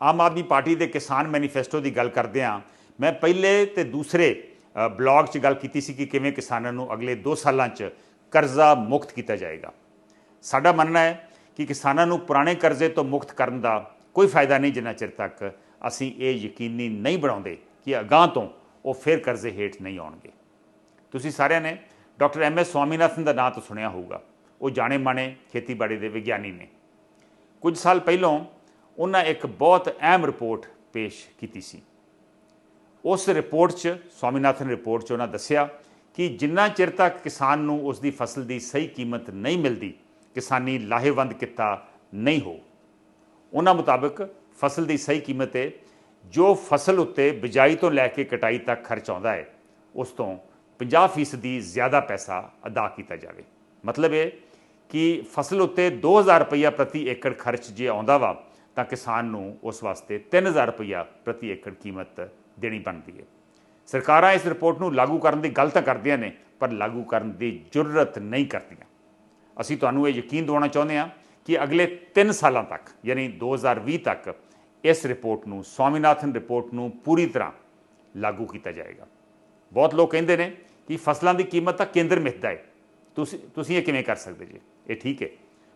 Aam Aadmi party ਦੇ ਕਿਸਾਨ manifesto ਦੀ ਗੱਲ ਕਰਦੇ ਹਾਂ। ਮੈਂ ਪਹਿਲੇ ਤੇ ਦੂਸਰੇ ਅ, ਬਲੌਗ 'ਚ ਗੱਲ ਕੀਤੀ ਸੀ ਕਿ ਕਿਵੇਂ ਕਿਸਾਨਾਂ ਨੂੰ ਅਗਲੇ 2 ਸਾਲਾਂ 'ਚ ਕਰਜ਼ਾ ਮੁਕਤ ਕੀਤਾ ਜਾਏਗਾ। ਸਾਡਾ ਮੰਨਣਾ ਹੈ ਕਿ ਕਿਸਾਨਾਂ ਨੂੰ ਪੁਰਾਣੇ ਕਰਜ਼ੇ ਤੋਂ ਮੁਕਤ ਕਰਨ ਦਾ ਕੋਈ ਫਾਇਦਾ ਨਹੀਂ ਜਿੰਨਾ ਚਿਰ ਤੱਕ ਅਸੀਂ ਇਹ ਯਕੀਨੀ ਨਹੀਂ ਬਣਾਉਂਦੇ ਕਿ ਅਗਾਂਹ ਤੋਂ ਉਹ ਫਿਰ ਕਰਜ਼ੇ ਹੇਠ ਨਹੀਂ ਆਉਣਗੇ। ਤੁਸੀਂ ਸਾਰਿਆਂ ਨੇ ਡਾਕਟਰ ਐਮ ਐਸ ਸਵਾਮੀਨਾਥਨ ਦਾ ਨਾਂ ਤਾਂ ਸੁਣਿਆ ਹੋਊਗਾ। ਉਹ ਜਾਣੇ ਮਾਣੇ ਖੇਤੀਬਾੜੀ ਦੇ ਵਿਗਿਆਨੀ ਨੇ। ਕੁਝ ਸਾਲ ਪਹਿਲਾਂ ਉਹਨਾਂ ਇੱਕ ਬਹੁਤ ਅਹਿਮ ਰਿਪੋਰਟ ਪੇਸ਼ ਕੀਤੀ ਸੀ। ਉਸ ਰਿਪੋਰਟ 'ਚ ਸਵਾਮੀਨਾਥਨ ਰਿਪੋਰਟ 'ਚ ਉਹਨਾਂ ਦੱਸਿਆ ਕਿ ਜਿੰਨਾ ਚਿਰ ਤੱਕ ਕਿਸਾਨ ਨੂੰ ਉਸ ਦੀ ਫਸਲ ਦੀ ਸਹੀ ਕੀਮਤ ਨਹੀਂ ਮਿਲਦੀ, ਕਿਸਾਨੀ ਲਾਹੇਵੰਦ ਕਿੱਤਾ ਨਹੀਂ ਹੋ। ਉਹਨਾਂ ਮੁਤਾਬਕ ਫਸਲ ਦੀ ਸਹੀ ਕੀਮਤ ਹੈ ਜੋ ਫਸਲ ਉੱਤੇ ਬਿਜਾਈ ਤੋਂ ਲੈ ਕੇ ਕਟਾਈ ਤੱਕ ਖਰਚ ਆਉਂਦਾ ਹੈ ਉਸ ਤੋਂ 50% ਦੀ ਜ਼ਿਆਦਾ ਪੈਸਾ ਅਦਾ ਕੀਤਾ ਜਾਵੇ। ਮਤਲਬ ਇਹ ਕਿ ਫਸਲ ਉੱਤੇ 2000 ਰੁਪਇਆ ਪ੍ਰਤੀ ਏਕੜ ਖਰਚ ਜੇ ਆਉਂਦਾ ਵਾ ਤਾਂ ਕਿਸਾਨ ਨੂੰ ਉਸ ਵਾਸਤੇ 3000 ਰੁਪਇਆ ਪ੍ਰਤੀ ਏਕੜ ਕੀਮਤ ਦੇਣੀ ਬਣਦੀ ਹੈ। ਸਰਕਾਰਾਂ ਇਸ ਰਿਪੋਰਟ ਨੂੰ ਲਾਗੂ ਕਰਨ ਦੀ ਗੱਲ ਤਾਂ ਕਰਦੀਆਂ ਨੇ, ਪਰ ਲਾਗੂ ਕਰਨ ਦੀ ਜ਼ਰੂਰਤ ਨਹੀਂ ਕਰਦੀਆਂ। ਅਸੀਂ ਤੁਹਾਨੂੰ ਇਹ ਯਕੀਨ ਦਿਵਾਉਣਾ ਚਾਹੁੰਦੇ ਹਾਂ ਕਿ ਅਗਲੇ 3 ਸਾਲਾਂ ਤੱਕ, ਯਾਨੀ 2020 ਤੱਕ, ਇਸ ਰਿਪੋਰਟ ਨੂੰ, ਸਵਾਮੀਨਾਥਨ ਰਿਪੋਰਟ ਨੂੰ ਪੂਰੀ ਤਰ੍ਹਾਂ ਲਾਗੂ ਕੀਤਾ ਜਾਏਗਾ। ਬਹੁਤ ਲੋਕ ਕਹਿੰਦੇ ਨੇ ਕਿ ਫਸਲਾਂ ਦੀ ਕੀਮਤ ਤਾਂ ਕੇਂਦਰ ਮਿੱਥਦਾ ਹੈ। ਤੁਸੀਂ ਤੁਸੀਂ ਇਹ ਕਿਵੇਂ ਕਰ ਸਕਦੇ ਜੀ? ਇਹ ਠੀਕ ਹੈ।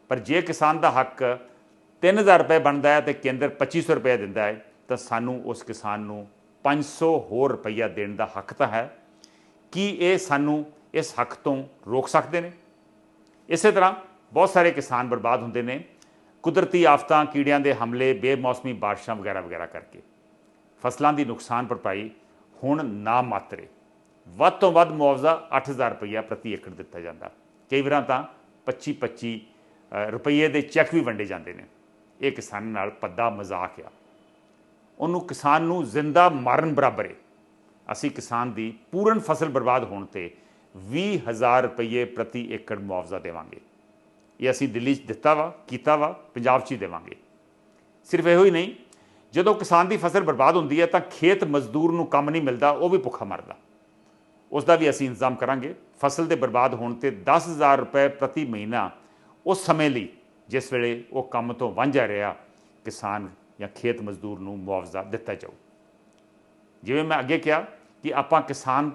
ਪਰ ਜੇ ਕਿਸਾਨ ਦਾ ਹੱਕ 3000 ਰੁਪਏ ਬਣਦਾ ਹੈ ਤੇ ਕੇਂਦਰ 2500 ਰੁਪਏ ਦਿੰਦਾ ਹੈ, ਤਾਂ ਸਾਨੂੰ ਉਸ ਕਿਸਾਨ ਨੂੰ 500 ਹੋਰ ਰੁਪਈਆ ਦੇਣ ਦਾ ਹੱਕ ਤਾਂ ਹੈ। ਕੀ ਇਹ ਸਾਨੂੰ ਇਸ ਹੱਕ ਤੋਂ ਰੋਕ ਸਕਦੇ ਨੇ? ਇਸੇ ਤਰ੍ਹਾਂ ਬਹੁਤ ਸਾਰੇ ਕਿਸਾਨ ਬਰਬਾਦ ਹੁੰਦੇ ਨੇ, ਕੁਦਰਤੀ ਆਫਤਾਂ, ਕੀੜਿਆਂ ਦੇ ਹਮਲੇ, ਬੇਮੌਸਮੀ ਬਾਰਿਸ਼ਾਂ ਵਗੈਰਾ ਵਗੈਰਾ ਕਰਕੇ। ਫਸਲਾਂ ਦੀ ਨੁਕਸਾਨ ਭਰਪਾਈ ਹੁਣ ਨਾ ਮਾਤਰੇ। ਵੱਧ ਤੋਂ ਵੱਧ ਮੁਆਵਜ਼ਾ 8000 ਰੁਪਈਆ ਪ੍ਰਤੀ ਏਕੜ ਦਿੱਤਾ ਜਾਂਦਾ। ਕਈ ਵਾਰਾਂ ਤਾਂ 25 25 ਰੁਪਈਏ ਦੇ ਚੈੱਕ ਵੀ ਵੰਡੇ ਜਾਂਦੇ ਨੇ। ਇਹ ਕਿਸਾਨ ਨਾਲ ਪੱਦਾ ਮਜ਼ਾਕ ਆ। ਉਹਨੂੰ ਕਿਸਾਨ ਨੂੰ ਜ਼ਿੰਦਾ ਮਾਰਨ ਬਰਾਬਰ ਹੈ ਅਸੀਂ ਕਿਸਾਨ ਦੀ ਪੂਰਨ ਫਸਲ ਬਰਬਾਦ ਹੋਣ ਤੇ 20000 ਰੁਪਏ ਪ੍ਰਤੀ ਏਕੜ ਮੁਆਵਜ਼ਾ ਦੇਵਾਂਗੇ। ਇਹ ਅਸੀਂ ਦਿੱਲੀ 'ਚ ਦਿੱਤਾ ਵਾ, ਕੀਤਾ ਵਾ, ਪੰਜਾਬ 'ਚ ਹੀ ਦੇਵਾਂਗੇ। ਸਿਰਫ ਇਹੋ ਹੀ ਨਹੀਂ, ਜਦੋਂ ਕਿਸਾਨ ਦੀ ਫਸਲ ਬਰਬਾਦ ਹੁੰਦੀ ਹੈ ਤਾਂ ਖੇਤ ਮਜ਼ਦੂਰ ਨੂੰ ਕੰਮ ਨਹੀਂ ਮਿਲਦਾ, ਉਹ ਵੀ ਭੁੱਖਾ ਮਰਦਾ। ਉਸ ਦਾ ਵੀ ਅਸੀਂ ਇੰਤਜ਼ਾਮ ਕਰਾਂਗੇ। ਫਸਲ ਦੇ ਬਰਬਾਦ ਹੋਣ ਤੇ 10000 ਰੁਪਏ ਪ੍ਰਤੀ ਮਹੀਨਾ ਉਸ ਸਮੇਂ ਲਈ ਜਿਸ ਵੇਲੇ ਉਹ ਕੰਮ ਤੋਂ ਵਾਂਝਾ ਰਿਹਾ, ਕਿਸਾਨ ਜਾਂ ਖੇਤ ਮਜ਼ਦੂਰ ਨੂੰ ਮੁਆਵਜ਼ਾ ਦਿੱਤਾ ਜਾਊ। ਜਿਵੇਂ ਮੈਂ ਅੱਗੇ ਕਿਹਾ ਕਿ ਆਪਾਂ ਕਿਸਾਨ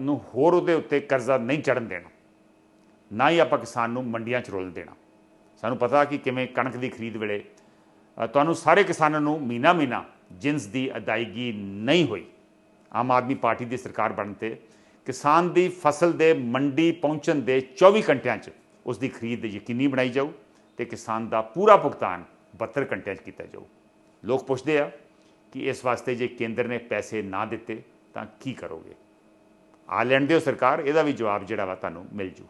ਨੂੰ ਹੋਰ ਉਹਦੇ ਉੱਤੇ ਕਰਜ਼ਾ ਨਹੀਂ ਚੜਨ ਦੇਣਾ, ਨਾ ਹੀ ਆਪਾਂ ਕਿਸਾਨ ਨੂੰ ਮੰਡੀਆਂ 'ਚ ਰੋਲ ਦੇਣਾ। ਸਾਨੂੰ ਪਤਾ ਕਿ ਕਿਵੇਂ ਕਣਕ ਦੀ ਖਰੀਦ ਵੇਲੇ ਤੁਹਾਨੂੰ ਸਾਰੇ ਕਿਸਾਨਾਂ ਨੂੰ ਮਹੀਨਾ ਮਹੀਨਾ ਜਿੰਸ ਦੀ ਅਦਾਇਗੀ ਨਹੀਂ ਹੋਈ। ਆਮ ਆਦਮੀ ਪਾਰਟੀ ਦੀ ਸਰਕਾਰ ਬਣਨ ਤੇ ਕਿਸਾਨ ਦੀ ਫਸਲ ਦੇ ਮੰਡੀ ਪਹੁੰਚਣ ਦੇ 24 ਘੰਟਿਆਂ 'ਚ ਉਸ ਦੀ ਖਰੀਦ ਯਕੀਨੀ ਬਣਾਈ ਜਾਊ। ਤੇ ਕਿਸਾਨ ਦਾ ਪੂਰਾ ਭੁਗਤਾਨ 72 ਘੰਟਿਆਂ 'ਚ ਕੀਤਾ ਜਾਊ। ਲੋਕ ਪੁੱਛਦੇ ਆ ਕਿ ਇਸ ਵਾਸਤੇ ਜੇ ਕੇਂਦਰ ਨੇ ਪੈਸੇ ਨਾ ਦਿੱਤੇ ਤਾਂ ਕੀ ਕਰੋਗੇ? ਆ ਲੈਣ ਦਿਓ ਸਰਕਾਰ, ਇਹਦਾ ਵੀ ਜਵਾਬ ਜਿਹੜਾ ਵਾ ਤੁਹਾਨੂੰ ਮਿਲ ਜੂ।